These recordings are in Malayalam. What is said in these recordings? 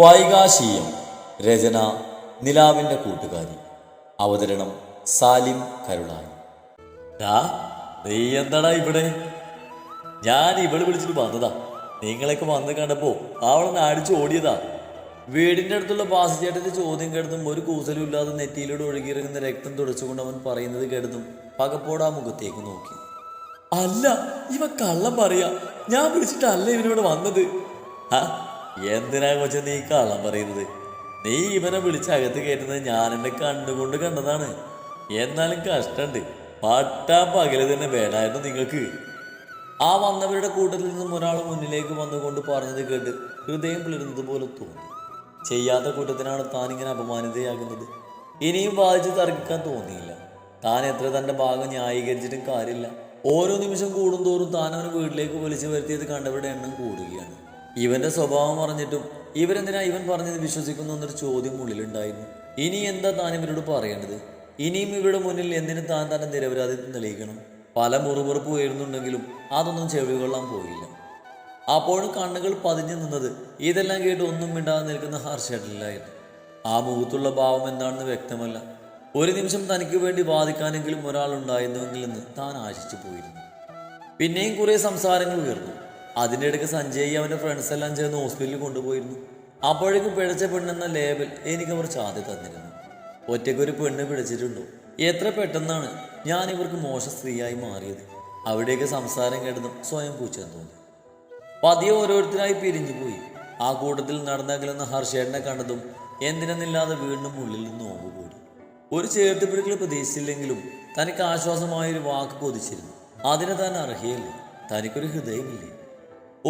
വൈകാശീയം. രചന നിലാവിന്റെ കൂട്ടുകാരി. അവതരണം സാലിം കരുളായി. ഡാ നീ എന്താടാ ഇവിടെ? ഞാൻ ഇവൾ വിളിച്ചിട്ട് വന്നതാ. നിങ്ങളൊക്കെ വന്ന് കണ്ടപ്പോ അവളെന്നെ അടിച്ചു ഓടിയതാ. വീടിന്റെ അടുത്തുള്ള പാസിച്ചേട്ടന്റെ ചോദ്യം കേട്ടതും ഒരു കൂസലും ഇല്ലാതെ നെറ്റിയിലൂടെ ഒഴുകിയിറങ്ങുന്ന രക്തം തുടച്ചുകൊണ്ട് അവൻ പറയുന്നത് കേട്ടതും പകപ്പോടാ മുഖത്തേക്ക് നോക്കി. അല്ല ഇവ കള്ളം പറയാ. ഞാൻ വിളിച്ചിട്ടല്ല ഇവനിവിടെ വന്നത്. ആ എന്തിനാ കൊച്ച നീ കള്ളം പറയുന്നത്? നീ ഇവനെ വിളിച്ച് അകത്ത് കയറ്റുന്നത് ഞാൻ എന്നെ കണ്ടുകൊണ്ട് കണ്ടതാണ്. എന്നാലും കഷ്ടണ്ട്. പട്ടാ പകൽ തന്നെ വേണമായിരുന്നു നിങ്ങൾക്ക്. ആ വന്നവരുടെ കൂട്ടത്തിൽ നിന്നും ഒരാൾ മുന്നിലേക്ക് വന്നുകൊണ്ട് പറഞ്ഞത് കേട്ട് ഹൃദയം പിളരുന്നത് പോലെ തോന്നി. ചെയ്യാത്ത കൂട്ടത്തിനാണ് താൻ ഇങ്ങനെ അപമാനിതയാകുന്നത്. ഇനിയും വായിച്ച് തർക്കിക്കാൻ തോന്നിയില്ല. താൻ എത്ര തന്റെ ഭാഗം ന്യായീകരിച്ചിട്ടും കാര്യമില്ല. ഓരോ നിമിഷം കൂടുന്തോറും താൻ അവനെ വീട്ടിലേക്ക് വിളിച്ചു വരുത്തിയത് കണ്ടവരുടെ എണ്ണം കൂടുകയാണ്. ഇവന്റെ സ്വഭാവം പറഞ്ഞിട്ടും ഇവരെന്തിനാ ഇവൻ പറഞ്ഞത് വിശ്വസിക്കുന്നു എന്നൊരു ചോദ്യം ഉള്ളിലുണ്ടായിരുന്നു. ഇനി എന്താ താൻ ഇവരോട് പറയേണ്ടത്? ഇനിയും ഇവരുടെ മുന്നിൽ എന്തിനു താൻ തന്നെ നിരപരാധിത്വം തെളിയിക്കണം? പല മുറിവുറപ്പ് ഉയരുന്നുണ്ടെങ്കിലും അതൊന്നും ചെവികൊള്ളാൻ പോയില്ല. അപ്പോഴും കണ്ണുകൾ പതിഞ്ഞു നിന്നത് ഇതെല്ലാം കേട്ട് ഒന്നും മിണ്ടാതെ നിൽക്കുന്ന ഹർഷേട്ടനിലായിരുന്നു. ആ മുഖത്തുള്ള ഭാവം എന്താണെന്ന് വ്യക്തമല്ല. ഒരു നിമിഷം തനിക്ക് വേണ്ടി വാദിക്കാനെങ്കിലും ഒരാൾ ഉണ്ടായിരുന്നുവെങ്കിലെന്ന് താൻ ആശിച്ചു പോയിരുന്നു. പിന്നെയും കുറേ സംസാരങ്ങൾ ഉയർന്നു. അതിന്റെ ഇടയ്ക്ക് സഞ്ജയ് അവന്റെ ഫ്രണ്ട്സ് എല്ലാം ചേർന്ന് ഹോസ്പിറ്റലിൽ കൊണ്ടുപോയിരുന്നു. അപ്പോഴേക്കും പിഴച്ച പെണ്ണെന്ന ലേബൽ എനിക്ക് അവർ ചാതി തന്നിരുന്നു. ഒറ്റയ്ക്കൊരു പെണ്ണ് പിടിച്ചിട്ടുണ്ടോ എത്ര പെട്ടെന്നാണ് ഞാൻ ഇവർക്ക് മോശ സ്ത്രീയായി മാറിയത്. അവിടെയൊക്കെ സംസാരം കേട്ടതും സ്വയം പൂച്ചാൻ തോന്നി. പതിയെ ഓരോരുത്തരായി പിരിഞ്ഞു പോയി. ആ കൂട്ടത്തിൽ നടന്നകലുന്ന ഹർഷേട്ടനെ കണ്ടതും എന്തിനെന്നില്ലാതെ വീണ്ടും ഉള്ളിൽ നിന്ന് നോമ്പ് കൂടി ഒരു ചേർത്തുപിടിക്കൽ പ്രതീക്ഷിച്ചില്ലെങ്കിലും തനിക്ക് ആശ്വാസമായൊരു വാക്ക് കൊതിച്ചിരുന്നു. അതിനെ താൻ അർഹിയല്ലേ? തനിക്കൊരു ഹൃദയമില്ലേ?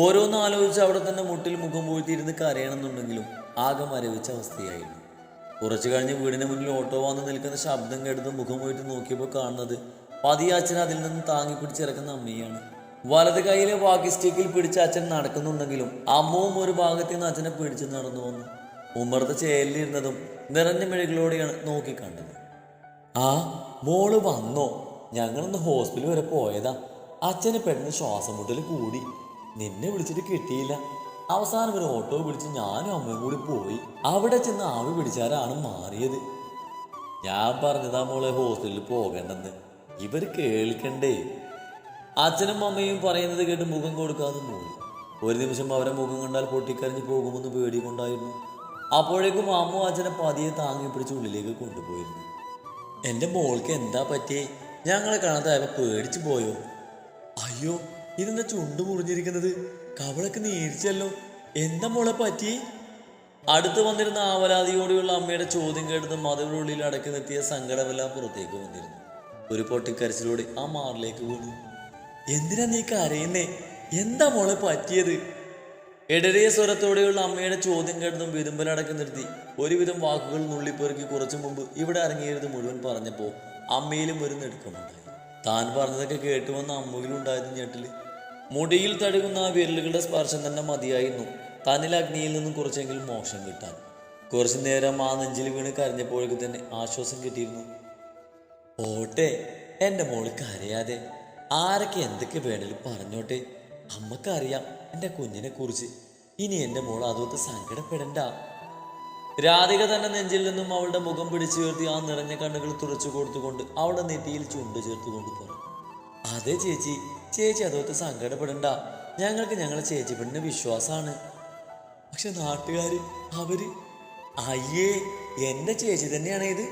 ഓരോന്ന് ആലോചിച്ച് അവിടെ തന്നെ മുട്ടിൽ മുഖം പൂഴ്ത്തിയിരുന്ന് കരയണമെന്നുണ്ടെങ്കിലും ആകെ മരവിച്ച അവസ്ഥയായിരുന്നു. കുറച്ചു കഴിഞ്ഞ് വീടിന് മുന്നിൽ ഓട്ടോ വന്ന് നിൽക്കുന്ന ശബ്ദം കേട്ടത് മുഖം പോയിട്ട് നോക്കിയപ്പോൾ കാണുന്നത് പതിയെ അച്ഛൻ അതിൽ നിന്ന് താങ്ങി പിടിച്ചിറക്കുന്ന അമ്മയാണ്. വലത് കൈയിലെ വാക്കി സ്റ്റിക്കിൽ പിടിച്ച് അച്ഛൻ നടക്കുന്നുണ്ടെങ്കിലും അമ്മവും ഒരു ഭാഗത്ത് നിന്ന് അച്ഛനെ പിടിച്ച് നടന്നു വന്നു. ഉമ്മറത്തെ ചേലിലിരുന്നതും നിറഞ്ഞ മിഴികളോടെയാണ് നോക്കിക്കണ്ടത് ആ മോൾ വന്നോ? ഞങ്ങളൊന്ന് ഹോസ്പിറ്റൽ വരെ പോയതാ. അച്ഛന് പെട്ടെന്ന് ശ്വാസം മുട്ടൽ കൂടി. നിന്നെ വിളിച്ചിട്ട് കിട്ടിയില്ല. അവസാനം ഒരു ഓട്ടോ പിടിച്ച് ഞാനും അമ്മയും കൂടി പോയി. അവിടെ ചെന്ന് ആവി പിടിച്ചാലാണ് മാറിയത്. ഞാൻ പറഞ്ഞതാ മോളെ ഹോസ്റ്റലിൽ പോകണ്ടെന്ന്. ഇവർ കേൾക്കണ്ടേ? അച്ഛനും അമ്മയും പറയുന്നത് കേട്ട് മുഖം കൊടുക്കാതെ പോയി. ഒരു നിമിഷം അവരെ മുഖം കണ്ടാൽ പൊട്ടിക്കരഞ്ഞ് പോകുമെന്ന് പേടി കൊണ്ടായിരുന്നു അപ്പോഴേക്കും അമ്മ അച്ഛനെ പതിയെ താങ്ങി പിടിച്ച് ഉള്ളിലേക്ക് കൊണ്ടുപോയിരുന്നു. എന്റെ മോൾക്ക് എന്താ പറ്റിയേ? ഞങ്ങളെ കാണാതായപ്പോ പേടിച്ചു പോയോ? അയ്യോ ഇതെന്താ ചുണ്ട് മുറിഞ്ഞിരിക്കുന്നത്? കവളൊക്കെ നീരിച്ചല്ലോ. എന്താ മോളെ പറ്റി? അടുത്ത് വന്നിരുന്ന ആവലാതിയോടെയുള്ള അമ്മയുടെ ചോദ്യം കേട്ടത് മതിലുള്ളിൽ അടക്കി നിർത്തിയ സങ്കടമെല്ലാം പുറത്തേക്ക് വന്നിരുന്നു. ഒരു പൊട്ടിക്കരച്ചിലൂടെ ആ മാറിലേക്ക് വീണു. എന്തിനാ നീ കരയുന്നേ? എന്താ മോളെ പറ്റിയത്? ഇടറിയ സ്വരത്തോടെയുള്ള അമ്മയുടെ ചോദ്യം കേട്ടതും വിതുമ്പലടക്കി നിർത്തി ഒരുവിധം വാക്കുകൾ നുള്ളിപ്പെറുക്കി കുറച്ചു മുമ്പ് ഇവിടെ ഇറങ്ങിയത് മുഴുവൻ പറഞ്ഞപ്പോൾ അമ്മയിലും ഒരു നെടുക്കമുണ്ടായി താൻ പറഞ്ഞതൊക്കെ കേട്ടുവന്ന അമ്മയിലുണ്ടായിരുന്നു ഞെട്ടിൽ. മുടിയിൽ തഴുകുന്ന ആ വിരലുകളുടെ സ്പർശം തന്നെ മതിയായിരുന്നു. തന്നിൽ അഗ്നിയിൽ നിന്നും കുറച്ചെങ്കിലും മോക്ഷം കിട്ടാൻ. കുറച്ചു നേരം ആ നെഞ്ചിൽ വീണ് കരഞ്ഞപ്പോഴേക്ക് തന്നെ ആശ്വാസം കിട്ടിയിരുന്നു. ഓട്ടെ എന്റെ മോൾ കരയാതെ. ആരൊക്കെ എന്തൊക്കെ വേണേലും പറഞ്ഞോട്ടെ. അമ്മക്കറിയാം എന്റെ കുഞ്ഞിനെ കുറിച്ച്. ഇനി എന്റെ മോൾ അതുകൊണ്ട് സങ്കടപ്പെടണ്ട. രാധിക തന്നെ നെഞ്ചിൽ നിന്നും അവളുടെ മുഖം പിടിച്ചു ഉയർത്തി ആ നിറഞ്ഞ കണ്ണുകൾ തുറച്ചു കൊടുത്തുകൊണ്ട് അവളുടെ നെറ്റിയിൽ ചുണ്ട് ചേർത്തുകൊണ്ട് പറഞ്ഞു. അതെ ചേച്ചി. ചേച്ചി അതോട്ട് സങ്കടപ്പെടണ്ട. ഞങ്ങൾക്ക് ഞങ്ങളെ ചേച്ചി പെണ്ണിന് വിശ്വാസമാണ് പക്ഷെ നാട്ടുകാർ അവർ അയ്യേ എന്റെ ചേച്ചി തന്നെയാണ് ഇത്.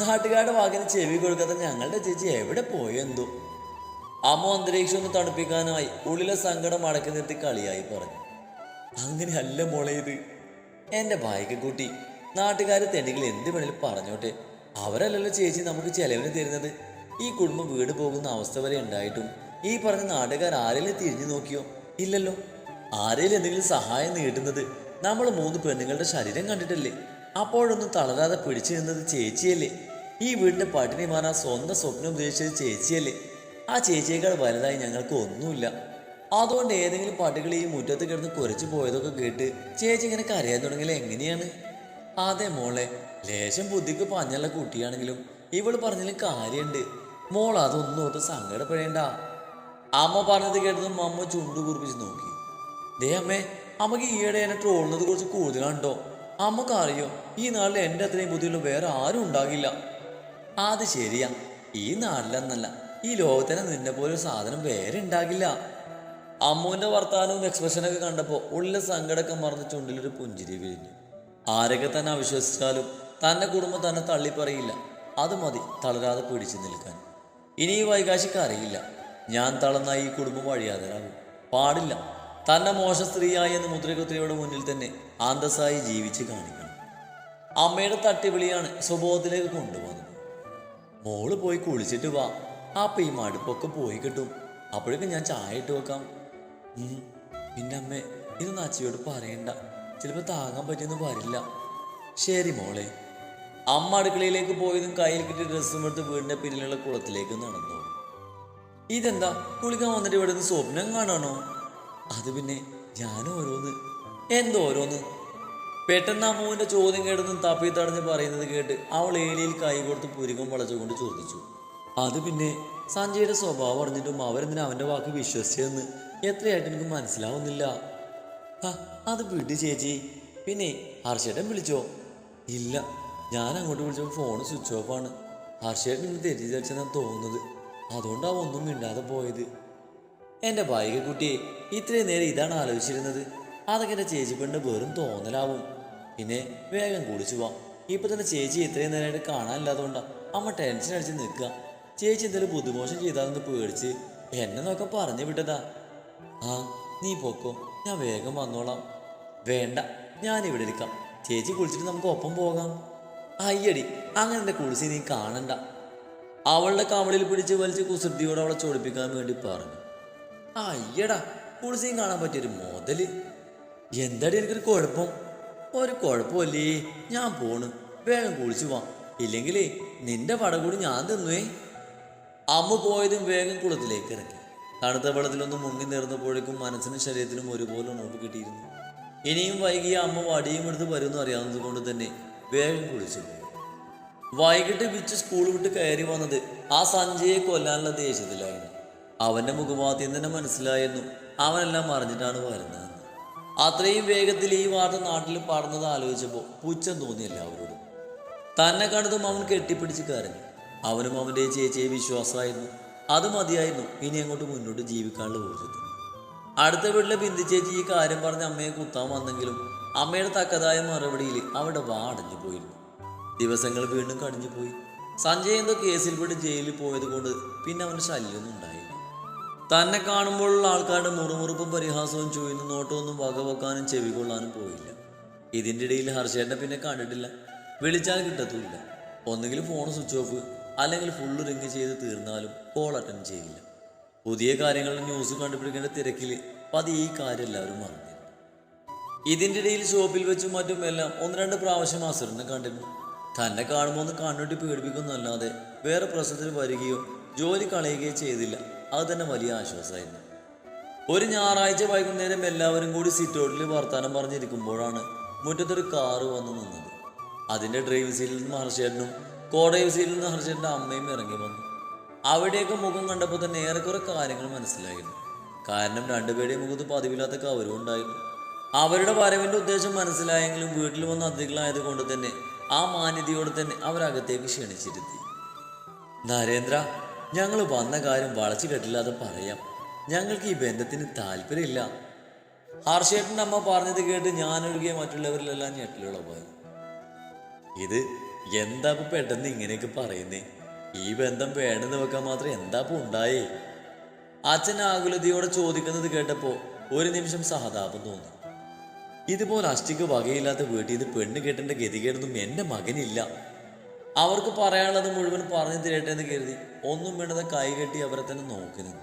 നാട്ടുകാരുടെ വാക്കിന് ചെവി കൊടുക്കാത്ത ഞങ്ങളുടെ ചേച്ചി എവിടെ പോയോ എന്തോ. അമ്മ അന്തരീക്ഷം ഒന്ന് തണുപ്പിക്കാനായി ഉള്ളിലെ സങ്കടം അടക്കി നിർത്തി കളിയായി പറഞ്ഞു. അങ്ങനെയല്ല മോളെ ഇത്. എന്റെ കൂട്ടി. നാട്ടുകാർ തെണ്ടികൾ എന്ത് വേണേലും പറഞ്ഞോട്ടെ. അവരല്ലല്ലോ ചേച്ചി നമുക്ക് ചെലവിന് തരുന്നത്. ഈ കുടുംബം വീട് പോകുന്ന അവസ്ഥ വരെ ഉണ്ടായിട്ടും ഈ പറഞ്ഞ നാട്ടുകാർ ആരെങ്കിലും തിരിഞ്ഞു നോക്കിയോ? ഇല്ലല്ലോ. ആരെങ്കിലും എന്തെങ്കിലും സഹായം നേടുന്നത് നമ്മൾ മൂന്ന് പെണ്ണുങ്ങളുടെ ശരീരം കണ്ടിട്ടല്ലേ? അപ്പോഴൊന്നും തളരാതെ പിടിച്ചു നിന്നത് ചേച്ചിയല്ലേ? ഈ വീടിന്റെ പട്ടിണി മാറാൻ സ്വന്തം സ്വപ്നം ഉദ്ദേശിച്ചത് ചേച്ചിയല്ലേ? ആ ചേച്ചിയേക്കാൾ വലുതായി ഞങ്ങൾക്ക് ഒന്നുമില്ല. അതുകൊണ്ട് ഏതെങ്കിലും പട്ടികൾ ഈ മുറ്റത്ത് കിടന്ന് കുരച്ചു പോയതൊക്കെ കേട്ട് ചേച്ചി ഇങ്ങനെ കരയാൻ തുടങ്ങിയാൽ എങ്ങനെയാണ്? അതെ മോളെ ലേശം ബുദ്ധിക്ക് പഞ്ഞുള്ള കുട്ടിയാണെങ്കിലും ഇവൾ പറഞ്ഞാലും കാര്യമുണ്ട്. മോൾ അതൊന്നും ഓർത്ത് സങ്കടപ്പെടേണ്ട. അമ്മ പറഞ്ഞത് കേട്ടതും അമ്മ ചുണ്ടു കുറിപ്പിച്ച് നോക്കി. ദേ അമ്മേ അമ്മയ്ക്ക് ഈയിടെ എന്നെ ട്രോളുന്നത് കുറച്ച് കൂടുതലാണ്ടോ അമ്മക്കറിയോ ഈ നാട്ടിൽ എന്റെ അത്രയും ബുദ്ധിയുള്ള വേറെ ആരും ഉണ്ടാകില്ല. അത് ശരിയാ ഈ നാട്ടിലെന്നല്ല ഈ ലോകത്തിന് നിന്നെ പോലെ ഒരു സാധനം വേറെ ഉണ്ടാകില്ല. അമ്മുവിന്റെ വർത്താനവും എക്സ്പ്രഷനൊക്കെ കണ്ടപ്പോൾ ഉള്ള സങ്കടമൊക്കെ മറന്ന് ചുണ്ടിലൊരു പുഞ്ചിരി വിരിഞ്ഞു. ആരൊക്കെ തന്നെ അവിശ്വസിച്ചാലും തന്റെ കുടുംബം തന്നെ തള്ളിപ്പറയില്ല. അത് മതി തളരാതെ പിടിച്ചു നിൽക്കാൻ. ഇനി ഈ വൈകാശിക്ക് അറിയില്ല. ഞാൻ തളർന്ന ഈ കുടുംബം വഴിയാതരാകും പാടില്ല. തന്നെ മോശ സ്ത്രീയായി എന്ന് മുദ്രകുത്തിരിയുടെ മുന്നിൽ തന്നെ ആന്തസായി ജീവിച്ച് കാണിക്കണം. അമ്മയുടെ തട്ടിവിളിയാണ് സ്വബോധത്തിലേക്ക് കൊണ്ടുവന്നത്. മോൾ പോയി കുളിച്ചിട്ട് വാ. അപ്പൊ ഈ മടുപ്പൊക്കെ പോയി കിട്ടും. അപ്പോഴേക്കും ഞാൻ ചായ ഇട്ട് വെക്കാം. പിന്നെ അമ്മേ ഇതൊന്നും അച്ഛയോട് പറയണ്ട. ചിലപ്പോൾ താങ്ങാൻ പറ്റിയൊന്നും വരില്ല. ശരി മോളെ. അമ്മ അടുക്കളയിലേക്ക് പോയതും കയ്യിൽ കിട്ടിയ ഡ്രസ്സും എടുത്ത് വീടിന്റെ പിന്നിലുള്ള കുളത്തിലേക്ക് നടന്നു. ഇതെന്താ? കുളിക്കാൻ വന്നിട്ട് ഇവിടെ നിന്ന് സ്വപ്നം കാണാണോ അത് പിന്നെ ഞാൻ ഓരോന്ന്. എന്തോ ഓരോന്ന്? പെട്ടെന്ന് അമ്മുവിന്റെ ചോദ്യം കേട്ടൊന്നും തപ്പി തടഞ്ഞ് പറയുന്നത് കേട്ട് അവൾ ഏലിയിൽ കൈ കൊടുത്ത് പുരുകം വളച്ചുകൊണ്ട് ചോദിച്ചു. അത് പിന്നെ സഞ്ജയുടെ സ്വഭാവം അറിഞ്ഞിട്ടും അവരെന്തിനാ അവന്റെ വാക്ക് വിശ്വസിച്ചതെന്ന് എത്രയായിട്ട് എനിക്ക് മനസ്സിലാവുന്നില്ല. അത് വിട് ചേച്ചി. പിന്നെ ഹർഷേട്ടൻ വിളിച്ചോ? ഇല്ല ഞാൻ അങ്ങോട്ട് വിളിച്ചപ്പോൾ ഫോൺ സ്വിച്ച് ഓഫാണ് ഹർഷേട്ടൻ തെറ്റിദ്ധരിച്ചെന്നാണ് തോന്നുന്നത്. അതുകൊണ്ടാണ് ഒന്നും മിണ്ടാതെ പോയത്. എന്റെ ബൈക്ക് കുട്ടി ഇത്രയും നേരം ഇതാണ് ആലോചിച്ചിരുന്നത്. അതൊക്കെ എന്റെ ചേച്ചി പെണ്ണ് വെറും തോന്നലാവും. പിന്നെ വേഗം കുളിച്ചു പോവാം ഇപ്പൊ തന്നെ ചേച്ചി ഇത്രയും നേരമായിട്ട് കാണാനില്ലാത്തതുകൊണ്ടാണ് അമ്മ ടെൻഷൻ അടിച്ച് നിൽക്കുക ചേച്ചി എന്തെങ്കിലും ബുദ്ധിമോശം ചെയ്താന്ന് പേടിച്ച് എന്നെ നോക്കാൻ പറഞ്ഞു വിട്ടതാ. ആ നീ പൊക്കോ. ഞാൻ വേഗം വന്നോളാം. വേണ്ട ഞാൻ ഇവിടെ ഇരിക്കാം. ചേച്ചി കുളിച്ചിട്ട് നമുക്ക് ഒപ്പം പോകാം. അയ്യടി അങ്ങനെ എന്റെ കുളിച്ച് നീ കാണണ്ട. അവളുടെ കവളിൽ പിടിച്ച് വലിച്ച് കുസൃതിയോട് അവളെ ചോടിപ്പിക്കാൻ വേണ്ടി പറഞ്ഞു. ആ അയ്യടാ കുളിസിയും കാണാൻ പറ്റിയൊരു മുതൽ. എന്താടി എനിക്കൊരു കുഴപ്പം? ഒരു കുഴപ്പമല്ലേ? ഞാൻ പോണ്. വേഗം കുളിച്ചു പോവാം ഇല്ലെങ്കിലേ നിന്റെ പട കൂടി ഞാൻ തിന്നുവേ. അമ്മ പോയതും വേഗം കുളത്തിലേക്ക് ഇറങ്ങി തണുത്ത വെള്ളത്തിലൊന്ന് മുങ്ങി നേർന്നപ്പോഴേക്കും മനസ്സിനും ശരീരത്തിനും ഒരുപോലെ ഉണർവ് കിട്ടിയിരുന്നു. ഇനിയും വൈകിയ അമ്മ വടിയും എടുത്ത് വരുമെന്ന് അറിയാവുന്നത് കൊണ്ട് തന്നെ വേഗം കുളിച്ചു വൈകിട്ട് ബിച്ച് സ്കൂൾ വിട്ട് കയറി വന്നത് ആ സഞ്ജയെ കൊല്ലാനുള്ള ദേഷ്യത്തിലായിരുന്നു. അവന്റെ മുഖമാദ്യം തന്നെ മനസ്സിലായിരുന്നു അവനെല്ലാം അറിഞ്ഞിട്ടാണ് വരുന്നത്. അത്രയും വേഗത്തിൽ ഈ വാർത്ത നാട്ടിൽ പടർന്നത് ആലോചിച്ചപ്പോൾ പുച്ഛം തോന്നി എല്ലാവരോടും. തന്നെ കണ്ടതും അവൻ കെട്ടിപ്പിടിച്ച് കരഞ്ഞു. അവനും അവന്റെ ചേച്ചിയെ വിശ്വാസമായിരുന്നു. അത് മതിയായിരുന്നു ഇനി അങ്ങോട്ട് മുന്നോട്ട് ജീവിക്കാനുള്ള ഊർജത്തിന്. അടുത്ത വീട്ടിലെ ബിന്ദു ചേച്ചി ഈ കാര്യം പറഞ്ഞ് അമ്മയെ കുത്താൻ വന്നെങ്കിലും അമ്മയുടെ തക്കതായ മറുപടിയിൽ അവിടെ വാടഞ്ഞു പോയിരുന്നു. ദിവസങ്ങൾ വീണ്ടും കടിഞ്ഞു പോയി. സഞ്ജയ് എന്തോ കേസിൽപ്പെട്ട് ജയിലിൽ പോയത് കൊണ്ട് പിന്നെ അവന് ശല്യമൊന്നും ഉണ്ടായില്ല. തന്നെ കാണുമ്പോഴുള്ള ആൾക്കാരുടെ മുറുമുറുപ്പും പരിഹാസവും ചൊയ്യുന്ന നോട്ടമൊന്നും വകവെക്കാനും ചെവികൊള്ളാനും പോയില്ല. ഇതിന്റെ ഇടയിൽ ഹർഷേട്ടനെ പിന്നെ കണ്ടിട്ടില്ല. വിളിച്ചാൽ കിട്ടത്തുമില്ല. ഒന്നുകിൽ ഫോൺ സ്വിച്ച് ഓഫ് അല്ലെങ്കിൽ ഫുള്ള് റിങ് ചെയ്ത് തീർന്നാലും കോൾ അറ്റൻഡ് ചെയ്യില്ല. പുതിയ കാര്യങ്ങളുടെ ന്യൂസ് കണ്ടുപിടിക്കേണ്ട തിരക്കിൽ പതിയെ ഈ കാര്യം എല്ലാവരും മറന്നു ഇതിന്റെ ഇടയിൽ ഷോപ്പിൽ വെച്ചും മറ്റും എല്ലാം ഒന്ന് രണ്ട് പ്രാവശ്യം അസുറിനെ കണ്ടിരുന്നു. തന്നെ കാണുമ്പോൾ ഒന്ന് കണ്ണുട്ടി പേടിപ്പിക്കുന്നല്ലാതെ വേറെ പ്രശ്നത്തിൽ വരികയോ ജോലി കളയുകയോ ചെയ്തില്ല. അത് തന്നെ വലിയ ആശ്വാസമായിരുന്നു. ഒരു ഞായറാഴ്ച വൈകുന്നേരം എല്ലാവരും കൂടി സിറ്റൗട്ടിൽ വർത്തമാനം പറഞ്ഞിരിക്കുമ്പോഴാണ് മുറ്റത്തൊരു കാറ് വന്ന് നിന്നത്. അതിന്റെ ഡ്രൈവ് സീറ്റിൽ നിന്ന് ഹർഷേട്ടനും കോ സീറ്റിൽ നിന്ന് ഹർഷേട്ടന്റെ അമ്മയും ഇറങ്ങി വന്നു. അവിടെയൊക്കെ മുഖം കണ്ടപ്പോൾ തന്നെ ഏറെക്കുറെ കാര്യങ്ങൾ മനസ്സിലായിരുന്നു. കാരണം രണ്ടുപേരുടെയും മുഖത്ത് പതിവില്ലാത്ത കവരും ഉണ്ടായിരുന്നു. അവരുടെ വരവിന്റെ ഉദ്ദേശം മനസ്സിലായെങ്കിലും വീട്ടിൽ വന്ന അതിഥികളായത് കൊണ്ട് തന്നെ ആ മാന്യതയോടെ തന്നെ അവരകത്തേക്ക് ക്ഷണിച്ചിരുത്തി. നരേന്ദ്ര ഞങ്ങൾ വന്ന കാര്യം വളച്ചു കെട്ടില്ലാതെ പറയാം. ഞങ്ങൾക്ക് ഈ ബന്ധത്തിന് താല്പര്യമില്ല. ഹർഷേട്ടന്റെ അമ്മ പറഞ്ഞത് കേട്ട് ഞാനൊഴികെ മറ്റുള്ളവരിലെല്ലാം ഞെട്ടിലുള്ള പോയി. ഇത് എന്താ ഇപ്പൊ പെട്ടെന്ന് ഇങ്ങനെയൊക്കെ പറയുന്നേ? ഈ ബന്ധം വേണ്ടെന്ന് വെക്കാൻ മാത്രം എന്താ ഇപ്പൊ ഉണ്ടായേ? അച്ഛൻ ആകുലതയോടെ ചോദിക്കുന്നത് കേട്ടപ്പോ ഒരു നിമിഷം സഹതാപം തോന്നി. ഇതുപോലെ അഷ്ടിക്ക് വകയില്ലാത്ത വീട്ടിൽ നിന്ന് പെണ്ണ് കെട്ടേണ്ട ഗതികേടൊന്നും എന്റെ മകനില്ല. അവർക്ക് പറയാനുള്ളത് മുഴുവൻ പറഞ്ഞു തരട്ടെ എന്ന് കരുതി ഒന്നും വേണ്ടത് കൈ കെട്ടി അവരെ തന്നെ നോക്കി നിന്നു.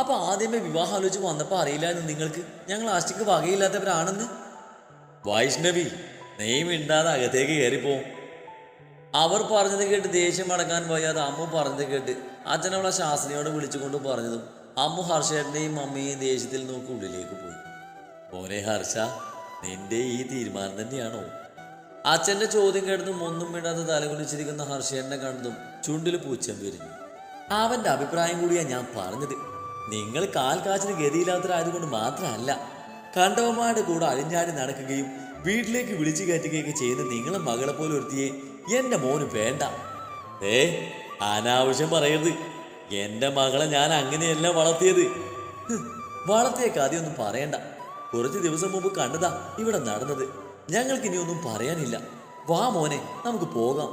അപ്പൊ ആദ്യമേ വിവാഹം ആലോചിച്ച് വന്നപ്പോ അറിയില്ലായിരുന്നു നിങ്ങൾക്ക്? ഞങ്ങൾ അഷ്ടിക്ക് വകയില്ലാത്തവരാണെന്ന്? വൈഷ്ണവി നീ മിണ്ടാതെ അകത്തേക്ക് കയറിപ്പോ അവർ പറഞ്ഞത് കേട്ട് ദേഷ്യം അടക്കാൻ വയ്യാതെ അമ്മ പറഞ്ഞത് കേട്ട് അച്ഛനവളെ ശാസ്ത്രിയോട് വിളിച്ചുകൊണ്ട് പറഞ്ഞതും അമ്മു ഹർഷേട്ടനെയും അമ്മയെയും ദേഷ്യത്തിൽ നോക്കി ഉള്ളിലേക്ക് പോയി. മോനെ ഹർഷ നിന്റെ ഈ തീരുമാനം തന്നെയാണോ? അച്ഛന്റെ ചോദ്യം കേട്ടതും ഒന്നും മിണ്ടാതെ തലകുലിച്ചിരിക്കുന്ന ഹർഷേനെ കണ്ടതും ചുണ്ടിൽ പൂച്ചം വിരിഞ്ഞു. അവന്റെ അഭിപ്രായം കൂടിയാ ഞാൻ പറഞ്ഞത്. നിങ്ങൾ കാൽ കാച്ചിന് ഗതിയില്ലാത്തവരായതുകൊണ്ട് മാത്രമല്ല കണ്ടവന്മാരുടെ കൂടെ അഴിഞ്ഞാടി നടക്കുകയും വീട്ടിലേക്ക് വിളിച്ചു കയറ്റുകയൊക്കെ ചെയ്യുന്ന നിങ്ങളെ മകളെ പോലെ ഒരുത്തിയെ എന്റെ മോന് വേണ്ട. ഏ അനാവശ്യം പറയരുത്. എന്റെ മകളെ ഞാൻ അങ്ങനെയല്ല വളർത്തിയത്. വളർത്തിയ കഥയൊന്നും പറയണ്ട. കുറച്ച് ദിവസം മുമ്പ് കണ്ടതാ ഇവിടെ നടന്നത്. ഞങ്ങൾക്ക് ഇനി ഒന്നും പറയാനില്ല. വാ മോനെ നമുക്ക് പോകാം.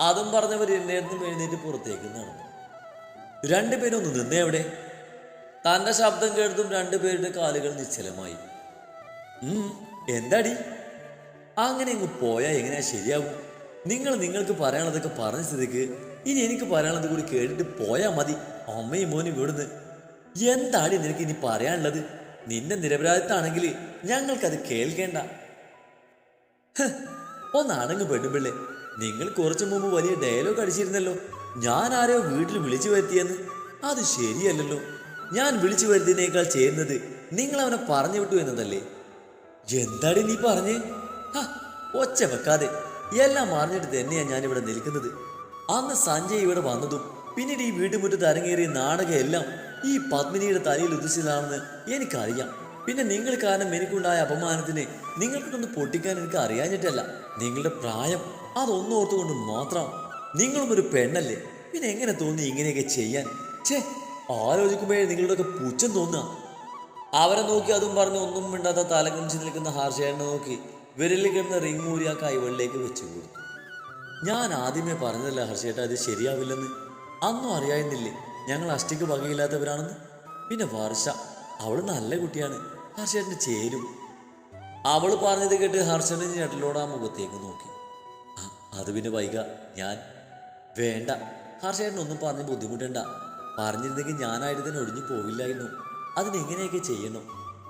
അതും പറഞ്ഞവർ എല്ലായിരുന്നു എഴുന്നേറ്റ് പുറത്തേക്ക് നടന്നു. രണ്ടുപേരും ഒന്ന് നിന്നേ എവിടെ തന്റെ ശബ്ദം കേട്ടതും രണ്ടുപേരുടെ കാലുകൾ നിശ്ചലമായി. എന്താടി? അങ്ങനെ ഇങ്ങ് പോയാൽ എങ്ങനെയാ ശരിയാവും? നിങ്ങൾ നിങ്ങൾക്ക് പറയാനുള്ളതൊക്കെ പറഞ്ഞ സ്ഥിതിക്ക് ഇനി എനിക്ക് പറയാനുള്ളത് കൂടി കേട്ടിട്ട് പോയാൽ മതി. അമ്മയും മോനും ഇവിടുന്ന്. എന്താടി നിനക്ക് ഇനി പറയാനുള്ളത്? നിന്റെ നിരപരാധിത്താണെങ്കിൽ ഞങ്ങൾക്കത് കേൾക്കേണ്ട. ഒന്നാണെങ്കിൽ പെണ്ണുപിള്ളെ നിങ്ങൾ കുറച്ചു മുമ്പ് വലിയ ഡയലോഗ് അടിച്ചിരുന്നല്ലോ. ഞാൻ ആരോ വീട്ടിൽ വിളിച്ചു വരുത്തിയെന്ന്. അത് ശരിയല്ലല്ലോ. ഞാൻ വിളിച്ചു വരുത്തിയതിനേക്കാൾ ചെയ്യുന്നത് നിങ്ങൾ അവനെ പറഞ്ഞു വിട്ടു എന്നതല്ലേ? എന്താടി നീ പറഞ്ഞേ? ആ ഒച്ച വെക്കാതെ. എല്ലാം അറിഞ്ഞിട്ട് തന്നെയാണ് ഞാൻ ഇവിടെ നിൽക്കുന്നത്. അന്ന് സഞ്ജയ് ഇവിടെ വന്നതും പിന്നീട് ഈ വീട്ടുമുറ്റത്ത് അരങ്ങേറിയ നാടകം എല്ലാം ഈ പത്മിനിയുടെ തലയിൽ ഉദ്ദേശിച്ചതാണെന്ന് എനിക്കറിയാം. പിന്നെ നിങ്ങൾ കാരണം എനിക്കുണ്ടായ അപമാനത്തിന് നിങ്ങൾക്കൊന്ന് പൊട്ടിക്കാൻ എനിക്ക് അറിയാഞ്ഞിട്ടല്ല. നിങ്ങളുടെ പ്രായം അതൊന്നും ഓർത്തുകൊണ്ട് മാത്രം നിങ്ങളും ഒരു പെണ്ണല്ലേ? പിന്നെ എങ്ങനെ തോന്നി ഇങ്ങനെയൊക്കെ ചെയ്യാൻ? ഛേ ആലോചിക്കുമ്പോഴേ നിങ്ങളുടെയൊക്കെ പുച്ഛം തോന്നുക. അവരെ നോക്കി അതും പറഞ്ഞ് ഒന്നും മിണ്ടാത്ത തലകുനിച്ച് നിൽക്കുന്ന ഹാർഷേനെ നോക്കി വിരലിൽ കിടന്ന റിങ് ഊരി ആ കൈവെള്ളിലേക്ക് വെച്ചു കൊടുത്തു. ഞാൻ ആദ്യമേ പറഞ്ഞതല്ല ഹർഷേട്ട അത് ശരിയാവില്ലെന്ന്? അന്നും അറിയായിരുന്നില്ലേ? ഞങ്ങൾ അഷ്ടിക്ക് വകയില്ലാത്തവരാണെന്ന്? പിന്നെ വർഷ അവൾ നല്ല കുട്ടിയാണ്. ഹർഷേട്ടന് ചേരും. അവൾ പറഞ്ഞത് കേട്ട് ഹർഷന് ഞെട്ടലോട് ആ മുഖത്തേക്ക് നോക്കി. "ആ, അത് പിന്നെ വൈക ഞാൻ. വേണ്ട ഹർഷേട്ടനൊന്നും പറഞ്ഞ് ബുദ്ധിമുട്ടണ്ട. പറഞ്ഞിരുന്നെങ്കിൽ ഞാനായിട്ട് തന്നെ ഒഴിഞ്ഞു പോവില്ലായിരുന്നു. അതിനെങ്ങനെയൊക്കെ ചെയ്യണം?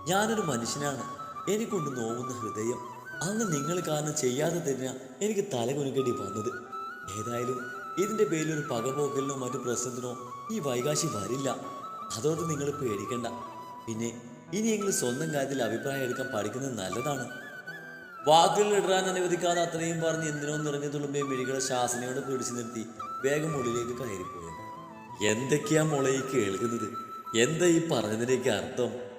ഞാനൊരു മനുഷ്യനാണ്. എനിക്കൊണ്ട് നോവുന്ന ഹൃദയം. അന്ന് നിങ്ങൾ കാരണം ചെയ്യാതെ തന്നെ എനിക്ക് തല കുനുക്കേണ്ടി വന്നത്. ഏതായാലും ഇതിന്റെ പേരിൽ ഒരു പകപോക്കലിനോ മറ്റു പ്രശ്നത്തിനോ ഈ വൈകാശി വരില്ല. അതുകൊണ്ട് നിങ്ങൾ പേടിക്കണ്ട. പിന്നെ ഇനിയെങ്കിലും സ്വന്തം കാര്യത്തിൽ അഭിപ്രായം എടുക്കാൻ പഠിക്കുന്നത് നല്ലതാണ്. വാക്കുകൾ ഇടാൻ അനുവദിക്കാതെ അത്രയും പറഞ്ഞ് എന്തിനോ നിറഞ്ഞു തുളുമ്പിയ മിഴികളെ ശാസനയോട് പിടിച്ചു നിർത്തി വേഗം ഉള്ളിലേക്ക് കയറിപ്പോയി. എന്തൊക്കെയാ മോളെ ഈ കേൾക്കുന്നത്? എന്താ ഈ പറഞ്ഞതിലേക്ക് അർത്ഥം?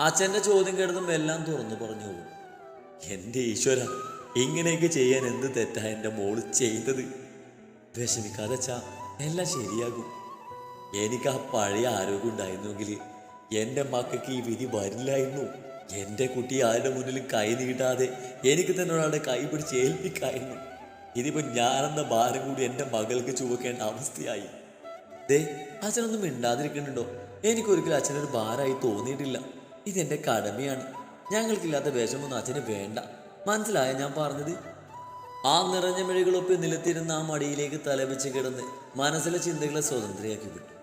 അച്ഛന്റെ ചോദ്യം കേട്ടതും എല്ലാം തുറന്നു പറഞ്ഞു. പോകും എന്റെ ഈശ്വര ഇങ്ങനെയൊക്കെ ചെയ്യാൻ എന്ത് തെറ്റാ എന്റെ മോൾ ചെയ്തത്? വിഷമിക്കാതെ അച്ഛാ എല്ലാം ശരിയാകും. എനിക്ക് ആ പഴയ ആരോഗ്യം ഉണ്ടായിരുന്നെങ്കിൽ എന്റെ മക്കൾക്ക് ഈ വിധി വരില്ലായിരുന്നു. എന്റെ കുട്ടി ആരുടെ മുന്നിൽ കൈ നീട്ടാതെ എനിക്ക് തന്നെ ഒരാളുടെ കൈ പിടിച്ച് ഏൽപ്പിക്കായിരുന്നു. ഇതിപ്പോൾ ഞാനെന്ന ഭാരം കൂടി എന്റെ മകൾക്ക് ചുവക്കേണ്ട അവസ്ഥയായി. ദേ അച്ഛനൊന്നും മിണ്ടാതിരിക്കുന്നുണ്ടോ? എനിക്കൊരിക്കലും അച്ഛനൊരു ഭാരമായി തോന്നിയിട്ടില്ല. ഇതെന്റെ കടമയാണ്. ഞങ്ങൾക്കില്ലാത്ത വിഷമൊന്നും അച്ഛന് വേണ്ട. മനസ്സിലായ ഞാൻ പറഞ്ഞത്? ആ നിറഞ്ഞ മെഴികളൊപ്പി നിലത്തിരുന്ന ആ മടിയിലേക്ക് തലവെച്ച് കിടന്ന് മനസ്സിലെ ചിന്തകളെ സ്വതന്ത്രയാക്കി വിട്ടു.